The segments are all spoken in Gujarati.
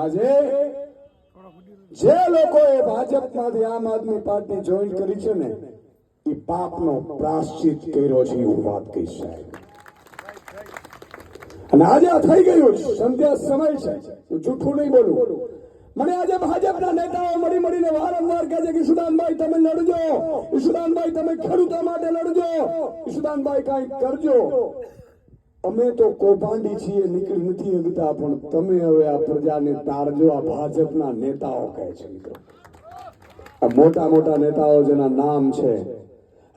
આજે જે લોકોએ ભાજપમાંથી આમ આદમી પાર્ટી જોઈન કરી છે ને, એ પાપનો પ્રાશ્ચિત કર્યો છે હું વાત કહીશ અને આજે આ થઈ ગયું. સંધ્યા સમય છે. હું જૂઠું નહીં બોલું. મને આજે ભાજપના નેતાઓ મળી મળીને વારંવાર કહે છે કે, ઈશુદાનભાઈ, તમે લડજો. ઈશુદાનભાઈ, તમે ખેડૂતો માટે લડજો. ઈશુદાનભાઈ, કઈ કરજો. અમે તો કૌભાંડી છીએ, નીકળી નથી શકતા, પણ તમે હવે આ પ્રજાને તારજો, આ ભાજપના નેતાઓ કહે છે મિત્રો. આ મોટા મોટા નેતાઓ જેના નામ છે.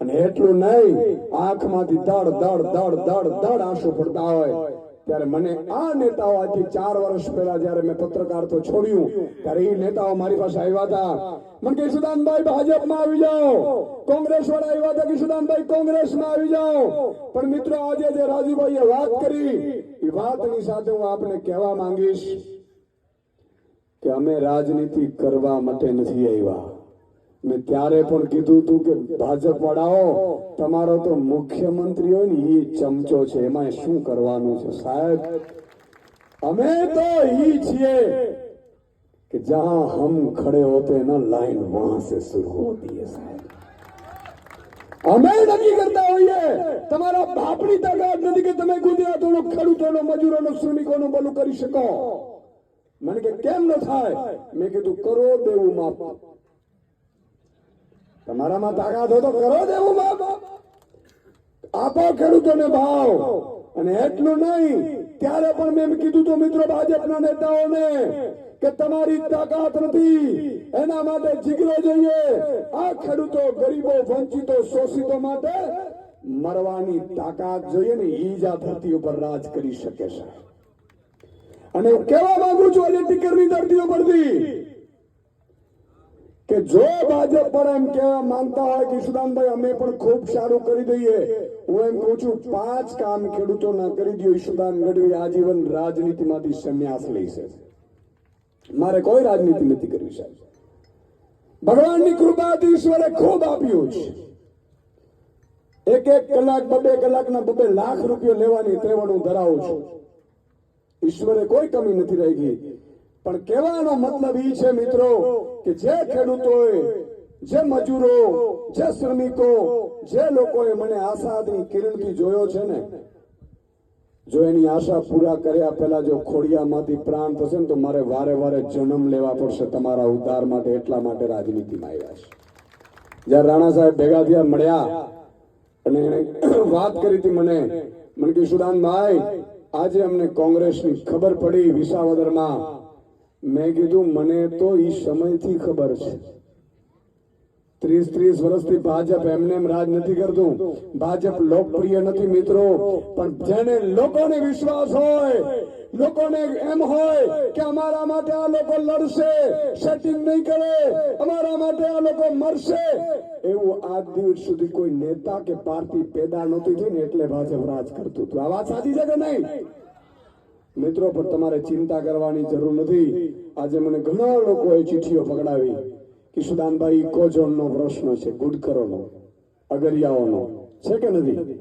અને એટલું નહીં, આંખમાંથી દડ દડ દડ દડ દડ આંસુ પડતા હોય. ત્યારે મને આ નેતાઓ આજથી ચાર વર્ષ પહેલા જયારે મેં પત્રકાર તો છોડ્યું, ત્યારે એ નેતાઓ મારી પાસે આવ્યા હતા. મને કે ભાજપમાં આવી જાઓ. કોંગ્રેસ વાળા આવ્યા હતા કે કોંગ્રેસમાં આવી જાઓ. પણ મિત્રો, આજે જે રાજુભાઈએ વાત કરી, એ વાતની સાથે હું આપને કહેવા માંગીશ કે અમે રાજનીતિ કરવા માટે નથી આવ્યા. મેં ત્યારે પણ કીધું હતું કે ભાજપ વાળાઓ, તમારો તો મુખ્યમંત્રી હોય ને એ ચમચો છે. એમાં શું કરવાનું છે સાહેબ? અમે તો ઈ છીએ કે જ્યાં હમ ખડે હોતે ના, લાઈન વહાં સે શરૂ હોતી હે સાહેબ. અમે નક્કી કરતા હોઈએ. તમારો બાપની તાકાત નથી કે તમે ગુજરાતોનો ખેડૂતોનો, મજૂરોનો, શ્રમિકોનો ભલું કરી શકો. મને કે કેમ ન થાય? મેં કીધું કરો દેવું માફ. તમારામાં તાકાત હોય તો કરો દેવું બાપ આપો ખેડૂતોને ભાવ. અને એટલું નહીં, ત્યારે પણ મેં કીધું તો મિત્રો ભાજપના નેતાઓને કે તમારી તાકાત નથી. એના માટે જીગરો જોઈએ. આ ખેડૂતો ગરીબો, વંચિતો, શોષિતો માટે મરવાની તાકાત જોઈએ ને ઈ જ આ ધરતી ઉપર રાજ કરી શકે છે. અને હું કહેવા માંગુ છું આજે ટીકરની ધરતીઓ પરથી કે જો ભાજપ પણ એમ કહેવા માંગતા હોય કે ઈશુદાનભાઈ અમે પણ ખૂબ સારું કરી દઈએ. હું એમ કહું છું, પાંચ કામ ખેડૂતોના કરી દો ઈશુદાન ગઢવી આજીવન રાજનીતિમાંથી સંન્યાસ લેશે મારે કોઈ રાજનીતિ નથી કરવી, સાહેબ. ભગવાનની કૃપાથી ઈશ્વરે ખૂબ આપ્યું છે એક એક કલાક, બબે કલાકના બબે લાખ રૂપિયા લેવાની ત્રેવડ હું ધરાવું છું. ઈશ્વરે કોઈ કમી નથી રહી ગઈ પણ કહેવાનો મતલબ એ છે, મિત્રો, કે જે ખેડૂતોએ, જે મજૂરો, જે શ્રમિકો, જે લોકોએ મને આશાની કિરણથી જોયો છે ને, જો એની આશા પૂરા કર્યા પહેલા જો ખોડિયામાંથી પ્રાણ થશે ને, તો મારે વારે વારે જન્મ લેવા પડશે તમારા ઉદ્ધાર માટે, એટલા માટે રાજનીતિમાં આવ્યા છે. જ્યારે રાણા સાહેબ ભેગા થયા, મળ્યા, અને એણે વાત કરી હતી મને મને સુદાનભાઈ આજે અમને કોંગ્રેસની ખબર પડી વિસાવદરમાં મેં કીધું, મને તો એ સમયથી ખબર છે. ત્રીસ ત્રીસ વર્ષથી ભાજપ એમને એમ રાજ નથી કરતું. ભાજપ લોકપ્રિય નથી મિત્રો, પણ જેને લોકોને વિશ્વાસ હોય, લોકોને એમ હોય કે અમારા માટે આ લોકો લડશે, સેટિંગ નહીં કરે, અમારા માટે આ લોકો મરશે, એવું આજ દિવસ સુધી કોઈ નેતા કે પાર્ટી પેદા નહોતી થઈ ને એટલે ભાજપ રાજ કરતું હતું. આ વાત સાચી છે કે નહીં? મિત્રો પર તમારે ચિંતા કરવાની જરૂર નથી. આજે મને ઘણા લોકોએ ચિઠ્ઠીઓ પકડાવી કિશુદાનભાઈ ઇકોઝોનનો પ્રશ્ન છે, ગુડકરોનો, અગરિયાઓનો, છે કે નથી?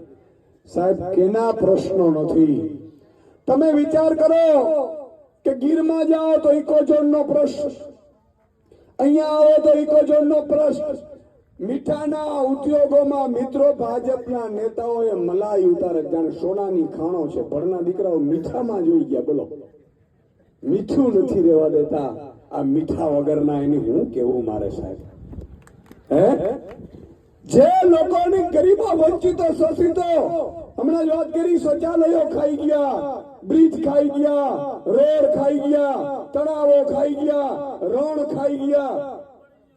સાહેબ, કેના પ્રશ્નો નથી. તમે વિચાર કરો કે ગીરમાં જાઓ તો ઇકોઝોનનો પ્રશ્ન. અહીંયા આવો તો ઇકોઝોનનો પ્રશ્ન. મીઠાના ઉદ્યોગોમાં મિત્રો ભાજપના નેતાઓએ મલાઈ ઉતારે. જાણે સોનાની ખાણો છે. ભણના દીકરાઓ મીઠામાં જોઈ ગયા. બોલો. મીઠું નથી રહેવા દેતા. આ મીઠા વગરના એની હું કેવું મારે સાહેબ? હે? જે લોકોની ગરીબો વંચિતો શોષિતો. હમણાં વાત કરી, શૌચાલયો ખાઈ ગયા, બ્રિજ ખાઈ ગયા, રોડ ખાઈ ગયા, તળાવો ખાઈ ગયા, રણ ખાઈ ગયા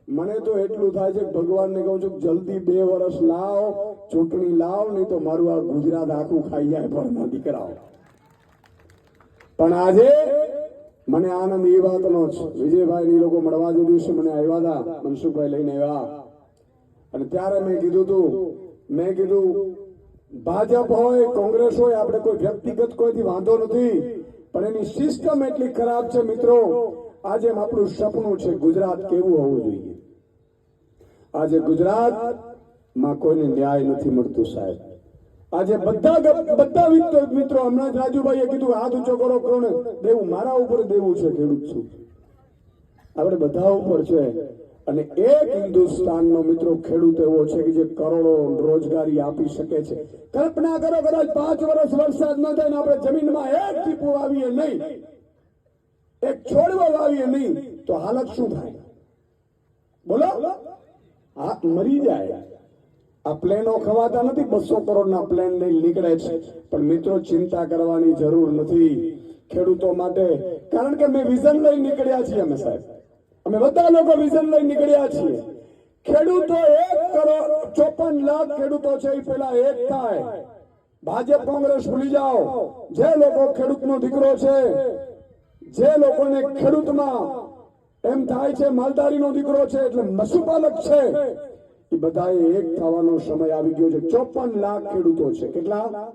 મને તો એટલું થાય છે ભગવાન ભગવાનને કહું છું જલ્દી બે વર્ષ લાવ, ચૂંટણી લાવ, નહીં તો મારું આ ગુજરાત આખું ખાઈ જાય ભણના દીકરાઓ. પણ આજે મને આનંદ એ વાતનો છે વિજયભાઈ ની લોકો મળવા જે દિવસે મને આવ્યા હતા, મનસુખભાઈ લઈને આવ્યા. અને ત્યારે મેં કીધું તું, મેં કીધું, ભાજપ હોય, કોંગ્રેસ હોય, આપણે કોઈ વ્યક્તિગત કોઈથી વાંધો નથી, પણ એની સિસ્ટમ એટલી ખરાબ છે મિત્રો. આજે આપણું સપનું છે, ગુજરાત કેવું હોવું જોઈએ. આજે ગુજરાતમાં કોઈને ન્યાય નથી મળતું સાહેબ. આજે બધા બધા મિત્રો હમણાં જ રાજુભાઈએ કીધું, હાથ ઊંચો કરો કરો દેવું? મારા ઉપર દેવું છે, ખેડૂત છું. આપણે બધા ઉપર છે. અને એક હિન્દુસ્તાનનો મિત્રો ખેડૂત એવો છે કે જે કરોડો રોજગારી આપી શકે છે. કલ્પના કરો, કદાચ પાંચ વર્ષ વરસાદ ન થાય ને આપણે જમીનમાં એક ટીપું વાવીએ નહીં, એક છોડવો વાવીએ નહીં, તો હાલત શું થાય? બોલો. આ મરી જાય. આ પ્લેનો ખવાતા નથી, બસો કરોડના પ્લેન લઈને નીકળે છે. પણ મિત્રો, ચિંતા કરવાની જરૂર નથી ખેડૂતો માટે. કારણ કે મેં વિઝન લઈ નીકળ્યા છીએ અમે સાહેબ. અમે બધા લોકો વિઝન લઈ નીકળ્યા છીએ. ખેડૂતો એક કરોડ ચોપન લાખ ખેડૂતો છે એ પેલા એક થાય. ભાજપ, કોંગ્રેસ ભૂલી જાઓ. જે લોકો ખેડૂતનો દીકરો છે, જે લોકોને ખેડૂતમાં એમ થાય છે, માલધારીનો દીકરો છે એટલે પશુપાલક છે. એ બધાએ એક થવાનો સમય આવી ગયો છે. ચોપન લાખ ખેડૂતો છે. કેટલા?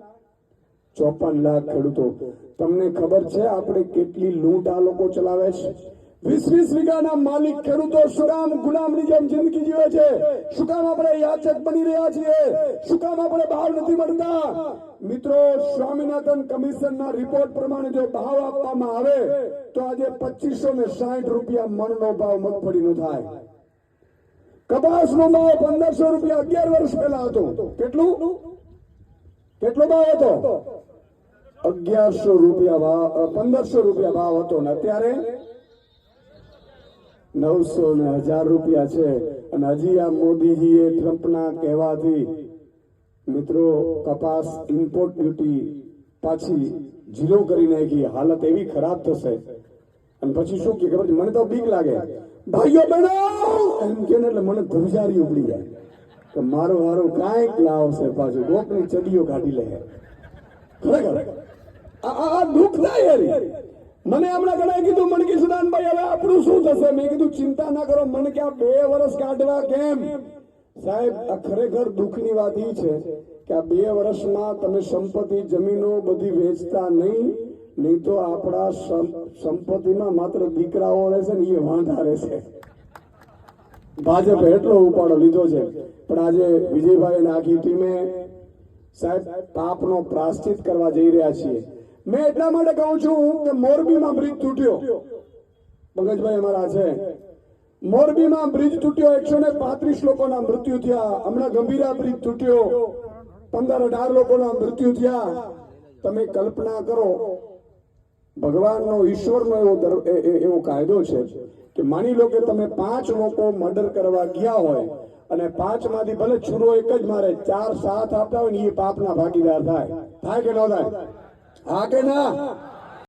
ચોપન લાખ ખેડૂતો. તમને ખબર છે, આપણે કેટલી લૂંટ આ લોકો ચલાવે છે? વીસ વીસ વીઘાના માલિક ખેડૂતો શું ગુલામની જેમ જિંદગી જીવે છે. શું કામ આપણે યાચક બની રહ્યા છીએ? શું કામ આપણે બહાર નથી મળતા? મિત્રો, સ્વામિનાથન કમિશનના રિપોર્ટ પ્રમાણે જો ભાવ આપવામાં આવે, તો આજે પચીસો ને સાઠ રૂપિયા મણનો ભાવ મગફળીનો થાય. કપાસનો ભાવ પંદરસો રૂપિયા અગિયાર વર્ષ પહેલા હતો. કેટલું? કેટલો ભાવ હતો? અગિયારસો રૂપિયા ભાવ પંદરસો રૂપિયા ભાવ હતો ને અત્યારે? નવસો ને હજાર રૂપિયા છે. અને હજી આ મોદીજીએ ટ્રમ્પના કહેવાથી મિત્રો કપાસ ઇમ્પોર્ટ ડ્યુટી પાછી ઝીરો કરી નાખી. હાલત એવી ખરાબ થશે. અને પછી શું કે ખબર મને તો બીક લાગે. ભાઈઓ બહેનો! એમ કે એટલે મને ધ્રુજારી ઉપડી જાય. તો મારો હારો કાંઈક લાવશે પાછું. ગોપની ચડીઓ કાઢી લે. ખરેખર? આ દુઃખ થાય યાર મને હમણાં ઘણા કીધું મણકી સુદાનભાઈ, હવે આપણું શું થશે? મેં કીધું, ચિંતા ના કરો, મને કે આ બે વર્ષ કાઢવા કેમ? સાહેબ, આ ખરેખર દુઃખની વાત એ છે કે આ બે વર્ષમાં તમે સંપત્તિ, જમીનો બધી વેચતા નહીં નહીં તો આપણા સંપત્તિમાં માત્ર દીકરાઓ રહેશે ને એ વાંધા રહેશે. ભાજપે એટલો ઉપાડો લીધો છે. પણ આજે વિજયભાઈ આખી ટીમે સાહેબ પાપનો પ્રાશ્ચિત કરવા જઈ રહ્યા છીએ. મેં એટલા માટે કહું છું કે મોરબીમાં બ્રિજ તૂટ્યો. પંકજભાઈ અમારા છે. મોરબીમાં બ્રિજ તૂટ્યો, એકસો ને પાંત્રીસ લોકોના મૃત્યુ થયા. હમણાં ગંભીરા બ્રિજ તૂટ્યો. પંદર અઢાર લોકોના મૃત્યુ થયા. તમે કલ્પના કરો, ભગવાનનો ઈશ્વરનો એવો એવો કાયદો છે કે માની લો કે તમે પાંચ લોકો મર્ડર કરવા ગયા હોય અને પાંચમાંથી ભલે છુરો એક જ મારે, ચાર સાથ આપતા હોય ને એ પાપના ભાગીદાર થાય. થાય કે ન થાય? હા કે ના.